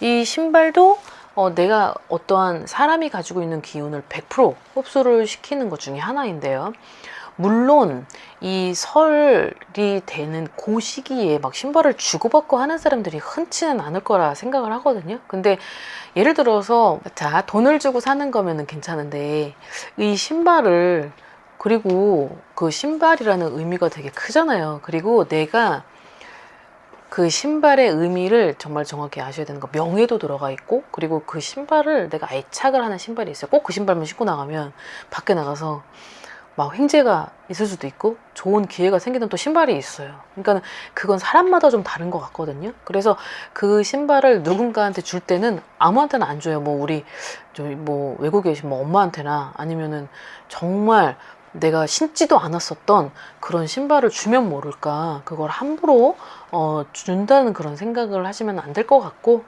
이 신발도 어, 내가 어떠한 사람이 가지고 있는 기운을 100% 흡수를 시키는 것 중에 하나인데요. 물론 이 설이 되는 그 시기에 막 신발을 주고받고 하는 사람들이 흔치는 않을 거라 생각을 하거든요. 근데 예를 들어서 자 돈을 주고 사는 거면은 괜찮은데 이 신발을 그리고 그 신발이라는 의미가 되게 크잖아요. 그리고 내가 그 신발의 의미를 정말 정확히 아셔야 되는 거 명예도 들어가 있고 그리고 그 신발을 내가 애착을 하는 신발이 있어요. 꼭 그 신발만 신고 나가면 밖에 나가서 막 횡재가 있을 수도 있고 좋은 기회가 생기는 또 신발이 있어요. 그러니까 그건 사람마다 좀 다른 것 같거든요. 그래서 그 신발을 누군가한테 줄 때는 아무한테나 안 줘요. 뭐 우리 저희 뭐 외국에 계신 뭐 엄마한테나 아니면은 정말 내가 신지도 않았었던 그런 신발을 주면 모를까 그걸 함부로 어, 준다는 그런 생각을 하시면 안 될 것 같고